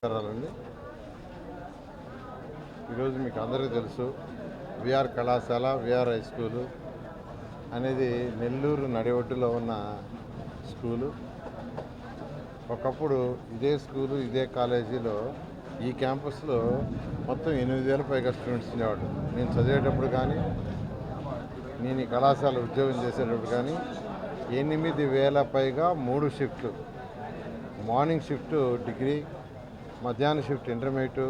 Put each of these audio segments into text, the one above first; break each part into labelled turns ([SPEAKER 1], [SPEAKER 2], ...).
[SPEAKER 1] నమస్కారాలండి. ఈరోజు మీకు అందరికీ తెలుసు విఆర్ కళాశాల విఆర్ హై స్కూలు. అనేది నెల్లూరు నడిఒడ్డులో ఉన్న స్కూలు. ఒకప్పుడు ఇదే స్కూలు ఇదే కాలేజీలో ఈ క్యాంపస్లో మొత్తం ఎనిమిది వేల పైగా స్టూడెంట్స్ ఉండేవాడు నేను చదివేటప్పుడు కానీ నేను ఈ కళాశాల ఉద్యోగం చేసేటప్పుడు కానీ ఎనిమిది వేల పైగా మూడు షిఫ్ట్లు. మార్నింగ్ షిఫ్ట్ డిగ్రీ మధ్యాహ్నం షిఫ్ట్ ఇంటర్మీడియట్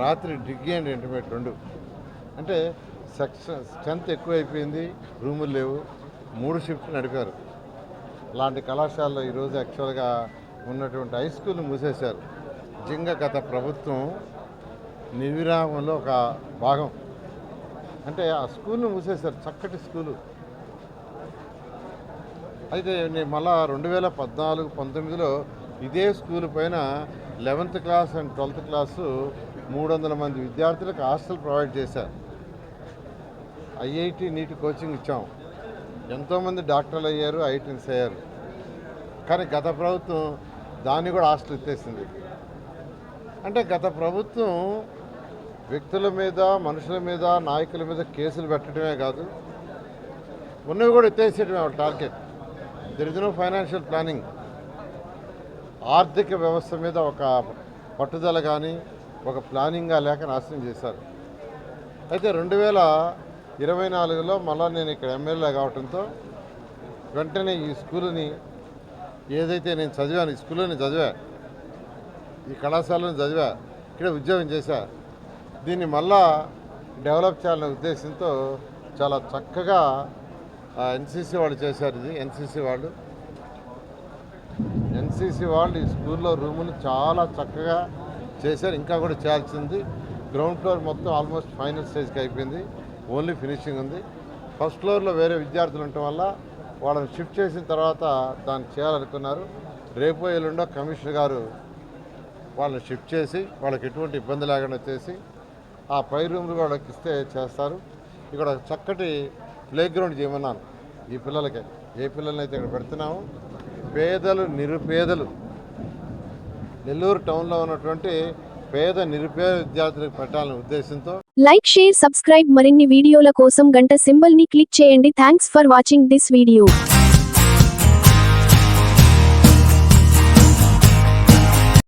[SPEAKER 1] రాత్రి డిగ్రీ అండ్ ఇంటర్మీడియట్ రెండు. అంటే సెక్షన్ స్ట్రెంత్ ఎక్కువైపోయింది రూములు లేవు. మూడు షిఫ్ట్ నడిపారు. అలాంటి కళాశాలలో ఈరోజు యాక్చువల్గా ఉన్నటువంటి హై స్కూల్ మూసేశారు. నిజంగా గత ప్రభుత్వం నివిరామంలో ఒక భాగం. అంటే ఆ స్కూల్ను మూసేశారు చక్కటి స్కూలు అయితే నేను మళ్ళా రెండు వేల పద్నాలుగు పంతొమ్మిదిలో ఇదే స్కూల్ పైన eleventh class and twelfth class మూడు వందల మంది విద్యార్థులకు హాస్టల్ ప్రొవైడ్ చేశారు. ఐఐటి నీటి కోచింగ్ ఇచ్చాం. ఎంతోమంది డాక్టర్లు అయ్యారు ఐటీన్స్ అయ్యారు. కానీ గత ప్రభుత్వం దాన్ని కూడా హాస్టల్ ఎత్తేసింది. అంటే గత ప్రభుత్వం వ్యక్తుల మీద మనుషుల మీద నాయకుల మీద కేసులు పెట్టడమే కాదు ఉన్నవి కూడా ఎత్తేసేయడమే వాళ్ళ target. There is no financial planning ఆర్థిక వ్యవస్థ మీద ఒక పట్టుదల కానీ ఒక ప్లానింగ్గా లేక నాశనం చేశారు. అయితే రెండు వేల ఇరవై నాలుగులో మళ్ళీ నేను ఇక్కడ ఎమ్మెల్యే కావడంతో వెంటనే ఈ స్కూల్ని ఏదైతే నేను చదివాను ఈ స్కూల్లోనే చదివా ఈ కళాశాలను చదివా ఇక్కడ ఉద్యోగం చేశా దీన్ని మళ్ళా డెవలప్ చేయాలనే ఉద్దేశంతో చాలా చక్కగా ఎన్సీసీ వాళ్ళు చేశారు ఇది ఎన్సీసీ వాళ్ళు. ఎన్సీసీ వాళ్ళు ఈ స్కూల్లో రూములు చాలా చక్కగా చేశారు ఇంకా కూడా చేయాల్సింది. గ్రౌండ్ ఫ్లోర్ మొత్తం ఆల్మోస్ట్ ఫైనల్ స్టేజ్కి అయిపోయింది. ఓన్లీ ఫినిషింగ్ ఉంది. ఫస్ట్ ఫ్లోర్లో వేరే విద్యార్థులు ఉండటం వల్ల వాళ్ళని షిఫ్ట్ చేసిన తర్వాత దాన్ని చేయాలనుకున్నారు. రేపు ఎల్లుండో కమిషనర్ గారు వాళ్ళని షిఫ్ట్ చేసి వాళ్ళకి ఎటువంటి ఇబ్బంది లేకుండా చేసి ఆ పై రూమ్లు వాళ్ళకి ఇస్తే చేస్తారు. ఇక్కడ చక్కటి ప్లే గ్రౌండ్ చేయమన్నాను ఈ పిల్లలకి. ఏ పిల్లలనైతే అయితే ఇక్కడ పెడుతున్నాము పేదలు నిరుపేదలు. నెల్లూరు టౌన్లో ఉన్నటువంటి పేద నిరుపేద విద్యార్థులకు పెట్టాలనే ఉద్దేశంతో
[SPEAKER 2] లైక్ షేర్ సబ్స్క్రైబ్ మరిన్ని వీడియోల కోసం గంట సింబల్ని క్లిక్ చేయండి. Thanks for watching this video.